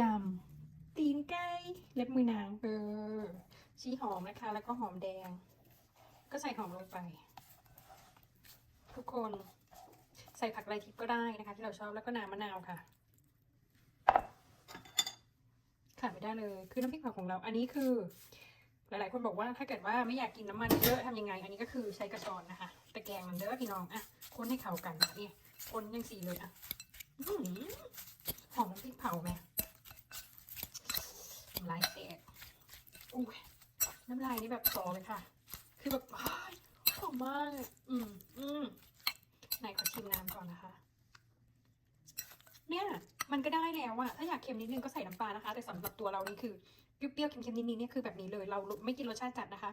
ยำตีนไก่เล็บมือนางเออชีหอมนะคะ แล้วก็หอมแดง ก็ใส่หอมลงไป ทุกคนใส่ผักไรทิพย์ก็ได้นะคะ ที่เราชอบแล้วก็น้ำมะนาวค่ะขาดไม่ได้เลยคือน้ำพริกเผาของเรา อันนี้คือ หลายๆคนบอกว่าถ้าเกิดว่าไม่อยากกินน้ำมันเยอะทำยังไง อันนี้ก็คือใช้กระชอนนะคะตะแกรงมันเด้อพี่น้องอะคนให้เข้ากันนี่คนยังสีเลยอะอื้อหือหอมน้ำพริกเผาไหมำลายแตกอุ้ยน้ำลายนี่แบบสอเลยค่ะ คือแบบหอมมากอืมอืมไหนขอชิมน้ำก่อนนะคะ เนี่ยมันก็ได้แล้วอะถ้าอยากเค็มนิดนึงก็ใส่น้ำปลานะคะ แต่สำหรับตัวเรานี่คือเปรี้ยวๆเค็มๆนิดๆเนี่ยคือแบบนี้เลยเราไม่กินรสชาติจัดนะคะ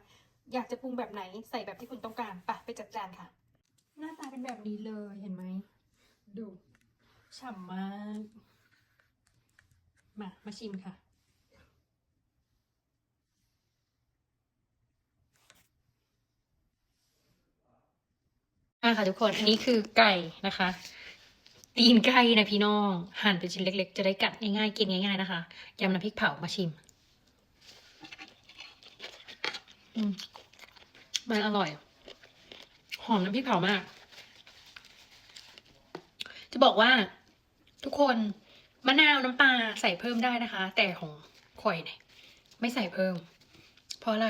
อยากจะปรุงแบบไหนใส่แบบที่คุณต้องการไปไปจัดจานค่ะ หน้าตาเป็นแบบนี้เลยเห็นไหมดูฉ่ำมาก มามาชิมค่ะ อะค่ะทุกคน อันนี้คือไก่นะคะ ตีนไก่นะพี่น้อง หั่นเป็นชิ้นเล็ก ๆ จะได้กัดง่ายๆ กินง่ายๆนะคะยำน้ำพริกเผามาชิม อืมมันอร่อย หอมน้ำพริกเผามาก จะบอกว่า ทุกคนมะนาวน้ำปลาใส่เพิ่มได้นะคะ แต่ของข่อยเนี่ยไม่ใส่เพิ่ม เพราะอะไร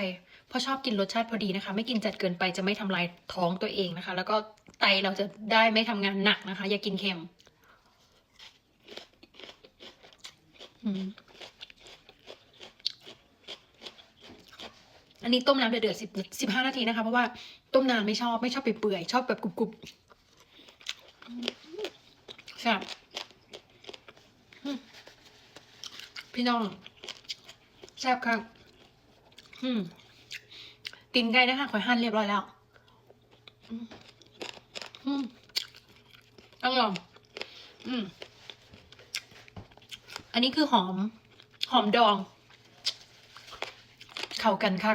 เพราะชอบกินรสชาติพอดีนะคะ ไม่กินจัดเกินไปจะไม่ทำลายท้องตัวเองนะคะ แล้วก็ไตเราจะได้ไม่ทำงานหนักนะคะ อย่ากินเค็มอันนี้ต้มน้ำเดือดๆสิบสิบห้านาทีนะคะ เพราะว่าต้มนานไม่ชอบไม่ชอบเปื่อยๆชอบแบบกรุบๆแซ่บพี่น้องแซ่บครับอืม ตีนไก่นะคะข่อยหั่นเรียบร้อยแล้วอืมอืมอร่อยอืม อันนี้คือหอม หอมดอง เข้ากันค่ะ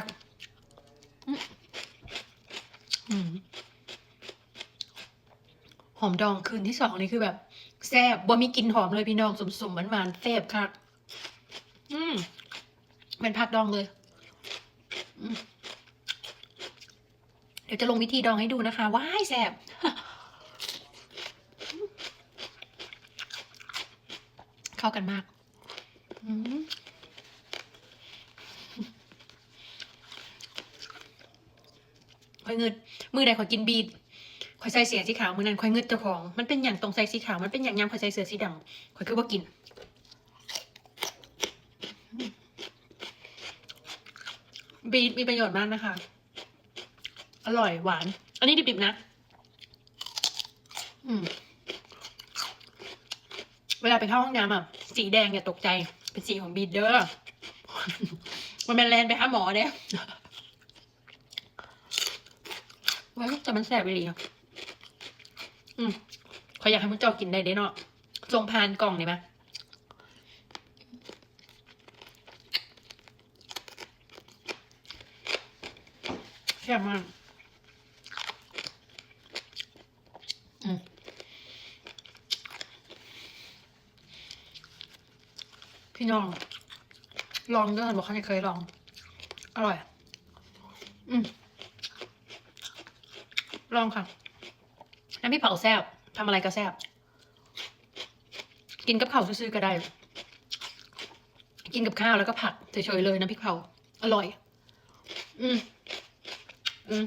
หอมดองคืนที่สองนี่คือแบบแซ่บบ่มีกลิ่นหอมเลยพี่น้องสมๆหวานๆแซ่บค่ะอืมเป็นผักดองเลย อืม เดี๋ยวจะลงวิธีดองให้ดูนะคะ ว้ายแสบเข้ากันมากคอยเงิดมือใดขอยกินบีดขอยใส่เสียสีขาวมือนั้นขอยเงิดเจ้าของ มันเป็นอย่างตรงใส่สีขาวมันเป็นอย่างยำขอยใส่เสือสีดำขอยคือว่ากินบีดมีประโยชน์มากนะคะ อร่อยหวาน อันนี้ดิบๆนะ อืม เวลาไปเข้าห้องน้ำอะ สีแดงอย่าตกใจ เป็นสีของบีดเดอร์มันเป็นแลนไปหาหมอเนี่ยว้ายแต่มันแสบไปเลยอะอืมขออยากให้มึงเจ้ากินได้เด้เนาะทรงพานกล่องได้ไหมแซ่บมาก พี่น้อง ลองด้วยบอกเขาเคยลอง อร่อย อืมลองค่ะ น้ำพริกเผาแซ่บทำอะไรก็แซ่บ กินกับข้าวซื่อๆก็ได้ กินกับข้าวแล้วก็ผักเฉยๆเลยน้ำพริกเผา อร่อย อืมอืม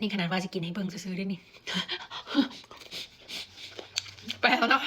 นี่ขนาดว่าจะกินให้เบิ่งซื้อๆด้นี่ ไปแล้วเนาะ